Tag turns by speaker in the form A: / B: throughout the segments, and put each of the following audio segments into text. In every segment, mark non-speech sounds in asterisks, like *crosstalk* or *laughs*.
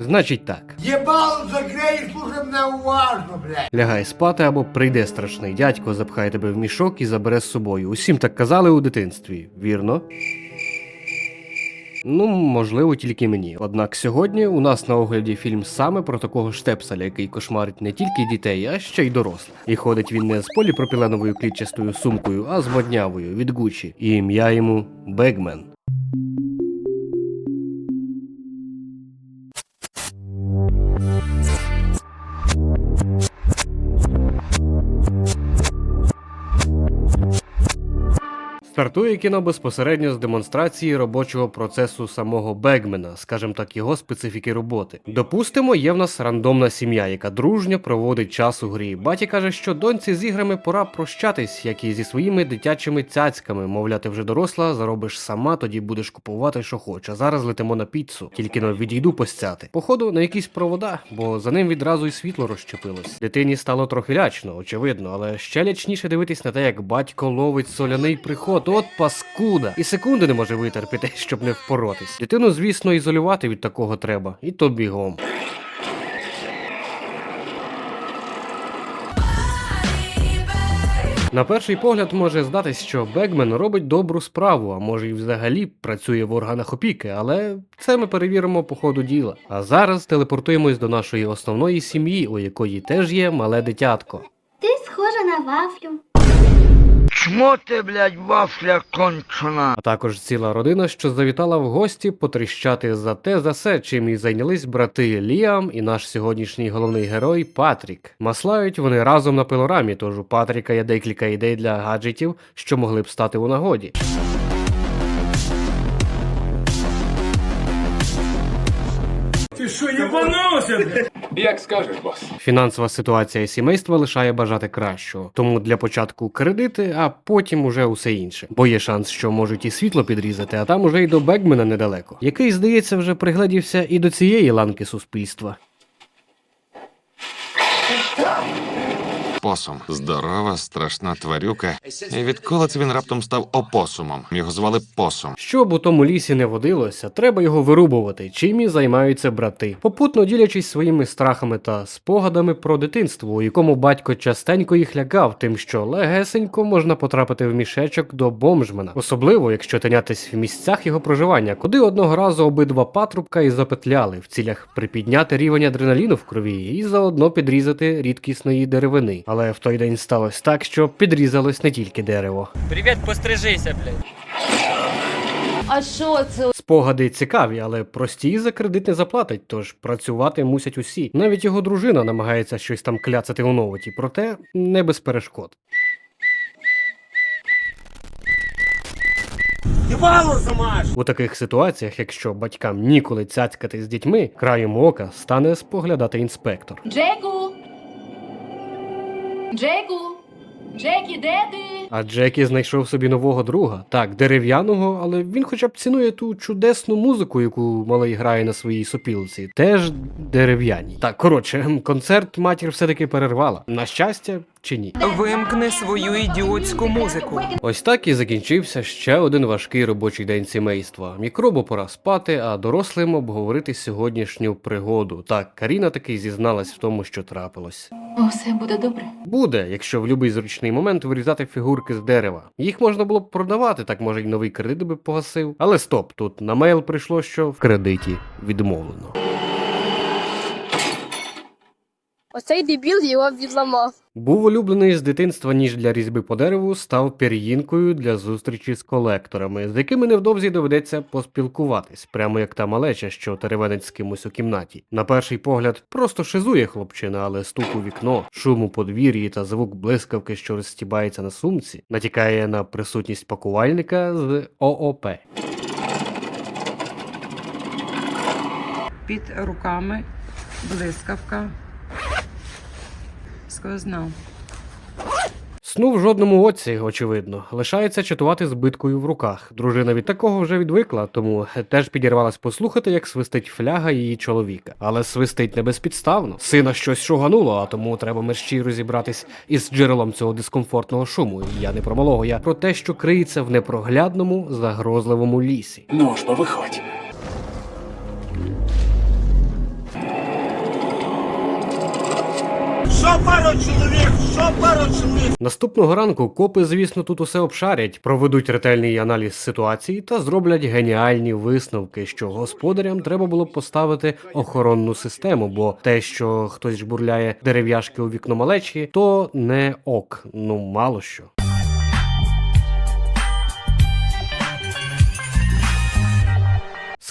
A: Значить так.
B: Єбало закрий, слухай мене уважно, блядь.
A: Лягай спати або прийде страшний дядько, запхає тебе в мішок і забере з собою. Усім так казали у дитинстві, вірно? Ну, можливо, тільки мені. Однак сьогодні у нас на огляді фільм саме про такого штепселя, який кошмарить не тільки дітей, а ще й дорослих. І ходить він не з поліпропіленовою клітчастою сумкою, а з моднявою від Гучі. І ім'я йому Бегмен. Стартує кіно безпосередньо з демонстрації робочого процесу самого Бегмена, скажімо так, його специфіки роботи. Допустимо, є в нас рандомна сім'я, яка дружньо проводить час у грі. Батя каже, що доньці з іграми пора прощатись, як і зі своїми дитячими цяцьками. Мовляв, ти вже доросла, заробиш сама, тоді будеш купувати, що хочеш. А зараз летимо на піцу. Тільки но відійду постяти. Походу на якісь провода, бо за ним відразу й світло розщепилось. Дитині стало трохи лячно, очевидно, але ще лячніше дивитись на те, як батько ловить соляний приход. От паскуда. І секунди не може витерпіти, *laughs* щоб не впоротись. Дитину, звісно, ізолювати від такого треба, і то бігом. На перший погляд може здатись, що Бегмен робить добру справу, а може й взагалі працює в органах опіки, але це ми перевіримо по ходу діла. А зараз телепортуємось до нашої основної сім'ї, у якої теж є мале дитятко.
C: Ти схожа на вафлю.
B: Чмо ти, блядь, вафля кончена?
A: А також ціла родина, що завітала в гості потріщати за те за се, чим і зайнялись брати Ліам і наш сьогоднішній головний герой Патрік. Маслають вони разом на пилорамі, тож у Патріка є декілька ідей для гаджетів, що могли б стати у нагоді.
D: Ти що, єбанувся, блядь?
E: Як скажеш, бос.
A: Фінансова ситуація сімейства лишає бажати кращого. Тому для початку кредити, а потім уже усе інше. Бо є шанс, що можуть і світло підрізати, а там уже й до Бегмена недалеко, який, здається, вже пригледівся і до цієї ланки суспільства.
F: Посум. Здорова, страшна тварюка. І відколи це він раптом став опосумом? Його звали Посум.
A: Щоб у тому лісі не водилося, треба його вирубувати, чим і займаються брати, попутно ділячись своїми страхами та спогадами про дитинство, у якому батько частенько їх лякав, тим, що легесенько можна потрапити в мішечок до бомжмена, особливо якщо тинятись в місцях його проживання, куди одного разу обидва патрубка і запетляли в цілях припідняти рівень адреналіну в крові і заодно підрізати рідкісної деревини. Але в той день сталося так, що підрізалось не тільки дерево.
G: Привіт, пострижися, блядь.
H: А що це?
A: Спогади цікаві, але прості за кредит не заплатить, тож працювати мусять усі. Навіть його дружина намагається щось там кляцати у новоті, проте не без перешкод. У таких ситуаціях, якщо батькам ніколи цяцькати з дітьми, краєм ока стане споглядати інспектор.
H: Джеку! Джеку! Джекі, де ти?
A: А Джекі знайшов собі нового друга, так, дерев'яного, але він хоча б цінує ту чудесну музику, яку малий грає на своїй сопілці. Теж дерев'яні. Так, коротше, концерт матір все-таки перервала. На щастя чи ні?
I: Вимкни свою ідіотську музику.
A: Ось так і закінчився ще один важкий робочий день сімейства. Мікробу пора спати, а дорослим обговорити сьогоднішню пригоду. Так, Каріна таки зізналась в тому, що трапилось.
H: Усе буде добре.
A: Буде, якщо в будь-який зручний момент вирізати фігурки з дерева. Їх можна було б продавати, так може й новий кредит би погасив. Але стоп, тут на мейл прийшло, що в кредиті відмовлено.
J: Оцей дебіл його відламав.
A: Був улюблений з дитинства ніж для різьби по дереву, став пір'їнкою для зустрічі з колекторами, з якими невдовзі доведеться поспілкуватись, прямо як та малеча, що теревенить з кимось у кімнаті. На перший погляд просто шизує хлопчина, але стук у вікно, шум у подвір'ї та звук блискавки, що розстібається на сумці, натякає на присутність пакувальника з ООП.
I: Під руками блискавка. Сквозна.
A: Сну в жодному оці, очевидно, лишається чатувати з биткою в руках. Дружина від такого вже відвикла, тому теж підірвалась послухати, як свистить фляга її чоловіка. Але свистить не безпідставно. Сина щось шугануло, а тому треба мерщій розібратись із джерелом цього дискомфортного шуму. Я не про малого, я про те, що криється в непроглядному, загрозливому лісі.
E: Ну ж, бо виходь.
D: Пару чоловік? Що пару чоловік?
A: Наступного ранку копи, звісно, тут усе обшарять, проведуть ретельний аналіз ситуації та зроблять геніальні висновки, що господарям треба було поставити охоронну систему, бо те, що хтось жбурляє дерев'яшки у вікно малечі, то не ок, ну мало що.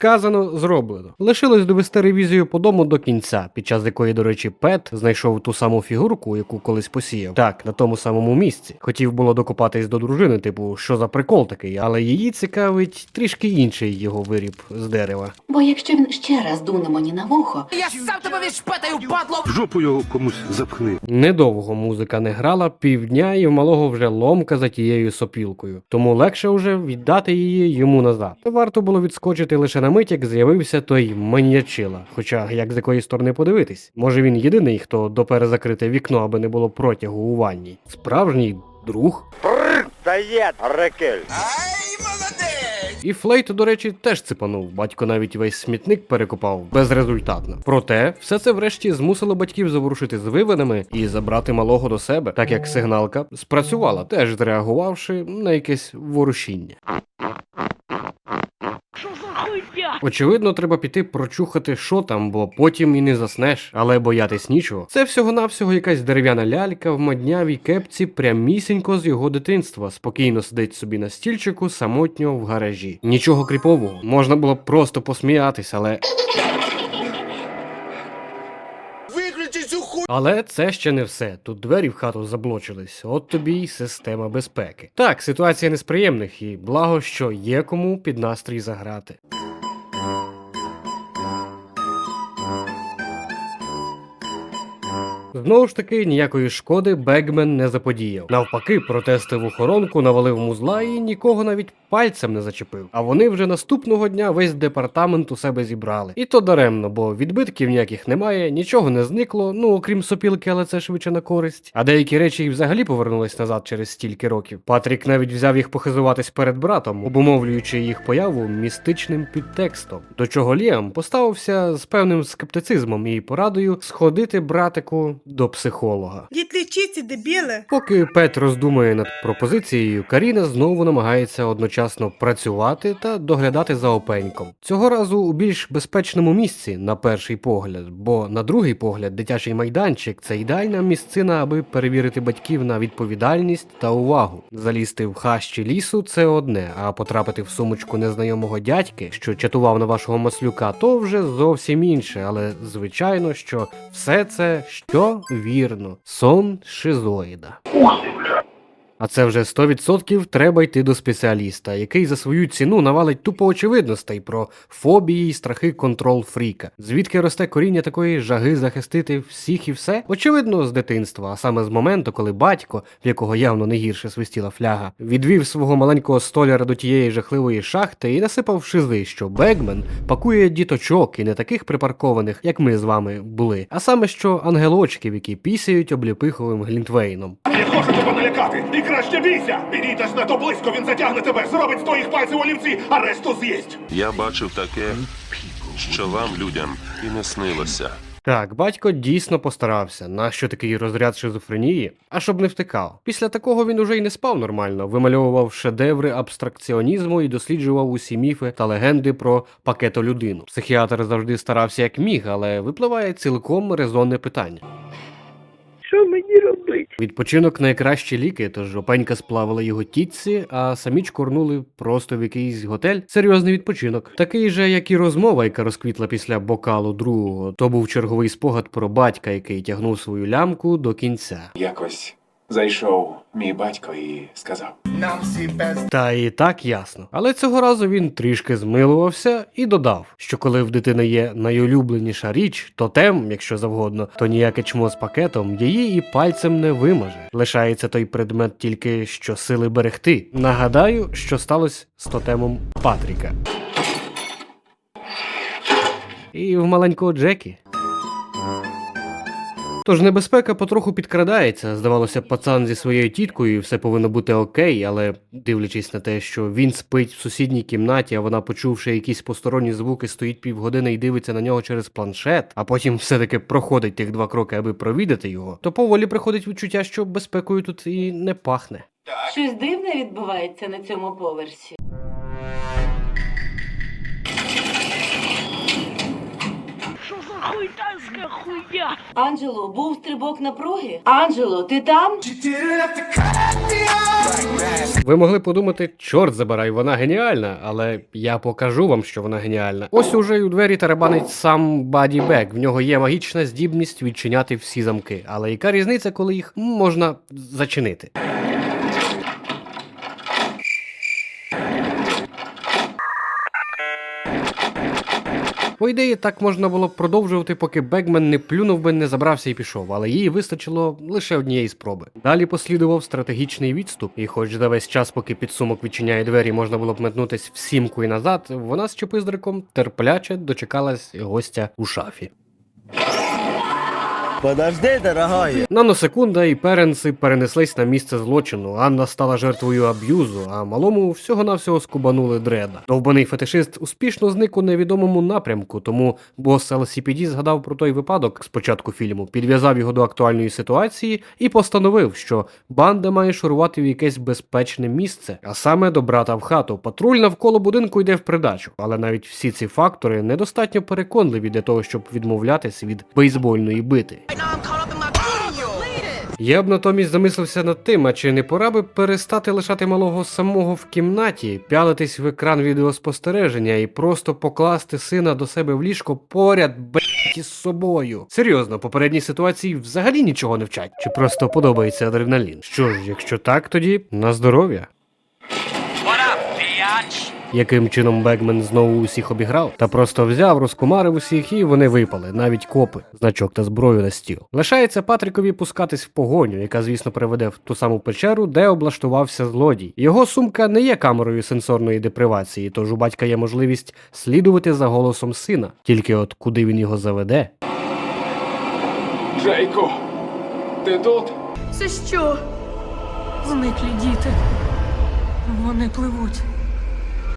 A: Сказано, зроблено. Лишилось довести ревізію по дому до кінця, під час якої, до речі, Пет знайшов ту саму фігурку, яку колись посіяв. Так, на тому самому місці. Хотів було докопатись до дружини, типу, що за прикол такий, але її цікавить трішки інший його виріб з дерева.
H: Бо якщо він ще раз дуне мені на вухо, я сам тебе відшпетаю, падло!
E: Жопу його комусь запхни.
A: Недовго музика не грала, півдня і в малого вже ломка за тією сопілкою, тому легше вже віддати її йому назад. Варто було відскочити лише на мить, як з'явився той маньячила. Хоча як з якої сторони подивитись, може він єдиний, хто допере закрите вікно, аби не було протягу у ванні. Справжній друг. І Флейт, до речі, теж ципанув. Батько навіть весь смітник перекопав безрезультатно. Проте, все це врешті змусило батьків заворушити з вивинами і забрати малого до себе, так як сигналка спрацювала, теж зреагувавши на якесь ворушіння. Очевидно, треба піти прочухати, що там, бо потім і не заснеш, але боятись нічого. Це всього-навсього якась дерев'яна лялька в моднявій кепці прямісінько з його дитинства. Спокійно сидить собі на стільчику самотньо в гаражі. Нічого кріпового. Можна було б просто посміятись, але. Але це ще не все. Тут двері в хату заблочились. От тобі й система безпеки. Так, ситуація не з приємних, і благо, що є кому під настрій заграти. Знову ж таки, ніякої шкоди Бегмен не заподіяв. Навпаки, протестив охоронку, навалив музла і нікого навіть пальцем не зачепив. А вони вже наступного дня весь департамент у себе зібрали. І то даремно, бо відбитків ніяких немає, нічого не зникло, ну окрім сопілки, але це швидше на користь. А деякі речі й взагалі повернулись назад через стільки років. Патрік навіть взяв їх похизуватись перед братом, обумовлюючи їх появу містичним підтекстом. До чого Ліам поставився з певним скептицизмом і порадою сходити братику до психолога.
K: Відлічіться, дебіли!
A: Поки Пет роздумує над пропозицією, Каріна знову намагається одночасно працювати та доглядати за опеньком. Цього разу у більш безпечному місці, на перший погляд, бо на другий погляд дитячий майданчик це ідеальна місцина, аби перевірити батьків на відповідальність та увагу. Залізти в хащі лісу це одне, а потрапити в сумочку незнайомого дядьки, що чатував на вашого маслюка, то вже зовсім інше. Але звичайно, що все це що вірно, сон шизоїда. А це вже 100% треба йти до спеціаліста, який за свою ціну навалить тупо очевидностей про фобії й страхи контрол фріка. Звідки росте коріння такої жаги захистити всіх і все? Очевидно, з дитинства, а саме з моменту, коли батько, в якого явно не гірше свистіла фляга, відвів свого маленького столяра до тієї жахливої шахти і насипав шизи, що Бегмен пакує діточок і не таких припаркованих, як ми з вами були, а саме що ангелочків, які пісяють обліпиховим глінтвейном.
E: Я хочу тебе налякати. Краще бійся. Підійдеш не то близько, він затягне тебе, зробить з твоїх пальців олівці, а решту з'їсть.
L: Я бачив таке, що вам, людям, і не снилося.
A: Так, батько дійсно постарався. Нащо такий розряд шизофренії? А щоб не втикав. Після такого він уже й не спав нормально, вимальовував шедеври абстракціонізму і досліджував усі міфи та легенди про пакетолюдину. Психіатр завжди старався як міг, але випливає цілком резонне питання.
K: Що мені робити?
A: Відпочинок найкращі ліки, тож опенька сплавила його тітці, а самі чкорнули просто в якийсь готель. Серйозний відпочинок. Такий же, як і розмова, яка розквітла після бокалу другого. То був черговий спогад про батька, який тягнув свою лямку до кінця.
E: Якось зайшов мій батько і сказав:
B: Нам всі без
A: Та і так ясно. Але цього разу він трішки змилувався і додав, що коли в дитини є найулюбленіша річ, тотем, якщо завгодно, то ніяке чмо з пакетом її і пальцем не вимаже. Лишається той предмет тільки що сили берегти. Нагадаю, що сталося з тотемом Патріка. І в маленького Джекі. Тож небезпека потроху підкрадається. Здавалося, пацан зі своєю тіткою, і все повинно бути окей, але дивлячись на те, що він спить в сусідній кімнаті, а вона, почувши якісь посторонні звуки, стоїть півгодини і дивиться на нього через планшет, а потім все-таки проходить тих два кроки, аби провідати його, то поволі приходить відчуття, що безпекою тут і не пахне.
H: Щось дивне відбувається на цьому поверсі.
D: Хуйтанська хуйня?
H: Анджело, був стрибок напруги? Анджело, ти там?
A: Ви могли подумати, чорт забирай, вона геніальна, але я покажу вам, що вона геніальна. Ось уже й у двері тарабанить сам Баді Бек. В нього є магічна здібність відчиняти всі замки. Але яка різниця, коли їх можна зачинити? По ідеї, так можна було б продовжувати, поки Бегмен не плюнув би, не забрався і пішов, але їй вистачило лише однієї спроби. Далі послідував стратегічний відступ, і хоч за весь час, поки підсумок відчиняє двері, можна було б метнутись в сімку і назад, вона з чепиздриком терпляче дочекалась гостя у шафі.
D: Подожди, дорогая.
A: Наносекунда і перенси перенеслись на місце злочину. Анна стала жертвою аб'юзу, а малому всього-навсього скубанули дреда. Довбаний фетишист успішно зник у невідомому напрямку, тому бос LCPD згадав про той випадок з початку фільму, підв'язав його до актуальної ситуації і постановив, що банда має шурувати в якесь безпечне місце, а саме до брата в хату. Патруль навколо будинку йде в придачу, але навіть всі ці фактори недостатньо переконливі для того, щоб відмовлятись від бейсбольної бити. Я б натомість замислився над тим, а чи не пора би перестати лишати малого самого в кімнаті, пялитись в екран відеоспостереження і просто покласти сина до себе в ліжко поряд блять, із собою. Серйозно, попередній ситуації взагалі нічого не вчать, чи просто подобається адреналін. Що ж, якщо так, тоді на здоров'я. Яким чином Бегмен знову усіх обіграв, та просто взяв, розкумарив усіх, і вони випали, навіть копи, значок та зброю на стіл. Лишається Патрікові пускатись в погоню, яка, звісно, приведе в ту саму печеру, де облаштувався злодій. Його сумка не є камерою сенсорної депривації, тож у батька є можливість слідувати за голосом сина. Тільки от куди він його заведе.
E: Джейко, ти тут?
J: Це що?
I: Зниклі діти. Вони пливуть.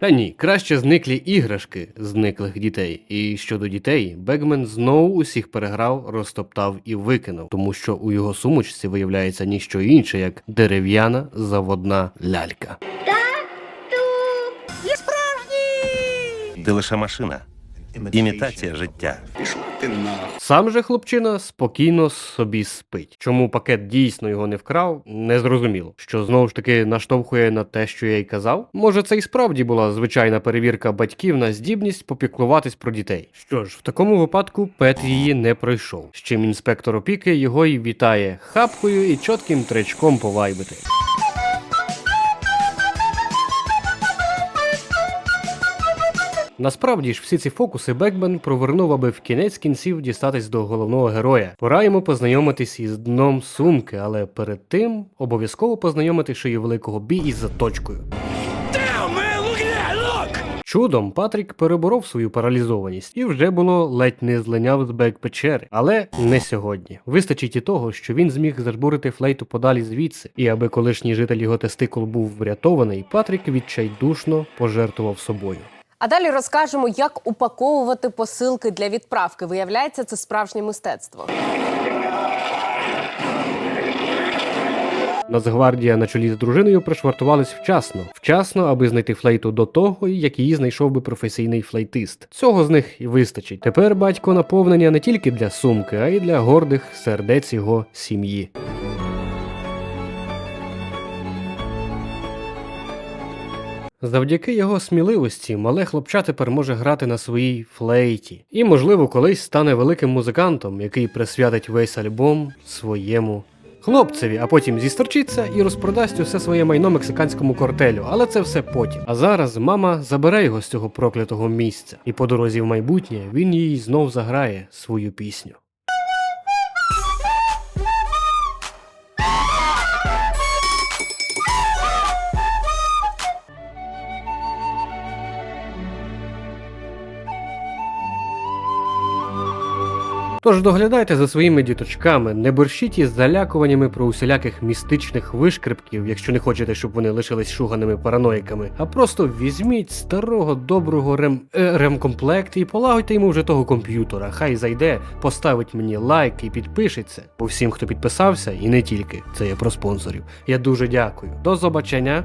A: Та ні, краще зниклі іграшки зниклих дітей. І щодо дітей, Бегмен знову усіх переграв, розтоптав і викинув, тому що у його сумочці виявляється ніщо інше, як дерев'яна заводна лялька.
L: Ти лише машина. Імітація життя.
A: Сам же хлопчина спокійно собі спить. Чому пакет дійсно його не вкрав, не зрозуміло. Що знову ж таки наштовхує на те, що я й казав. Може, це і справді була звичайна перевірка батьків на здібність попіклуватись про дітей. Що ж, в такому випадку Пет її не пройшов. З чим інспектор опіки його й вітає хапкою і чітким тречком повайбити. Насправді ж всі ці фокуси Бекмен провернув, аби в кінець кінців дістатись до головного героя. Пора йому познайомитись із дном сумки, але перед тим обов'язково познайомити шию великого бі із заточкою. Чудом Патрік переборов свою паралізованість і вже було ледь не злиняв з бек печери, але не сьогодні. Вистачить і того, що він зміг зажбурити флейту подалі звідси, і аби колишній житель його тестикул був врятований, Патрік відчайдушно пожертвував собою.
J: А далі розкажемо, як упаковувати посилки для відправки. Виявляється, це справжнє мистецтво.
A: Нацгвардія на чолі з дружиною пришвартувались вчасно, вчасно, аби знайти флейту до того, як її знайшов би професійний флейтист. Цього з них і вистачить. Тепер батько наповнення не тільки для сумки, а й для гордих сердець його сім'ї. Завдяки його сміливості мале хлопча тепер може грати на своїй флейті, і, можливо, колись стане великим музикантом, який присвятить весь альбом своєму хлопцеві, а потім зісторчиться і розпродасть усе своє майно мексиканському кортелю. Але це все потім. А зараз мама забере його з цього проклятого місця, і по дорозі в майбутнє він їй знов заграє свою пісню. Тож доглядайте за своїми діточками, не борщіть із залякуваннями про усіляких містичних вишкрипків, якщо не хочете, щоб вони лишились шуганими параноїками, а просто візьміть старого доброго рем... е, ремкомплект і полагодьте йому вже того комп'ютера. Хай зайде, поставить мені лайк і підпишеться. Бо всім, хто підписався, і не тільки це є про спонсорів. Я дуже дякую. До побачення.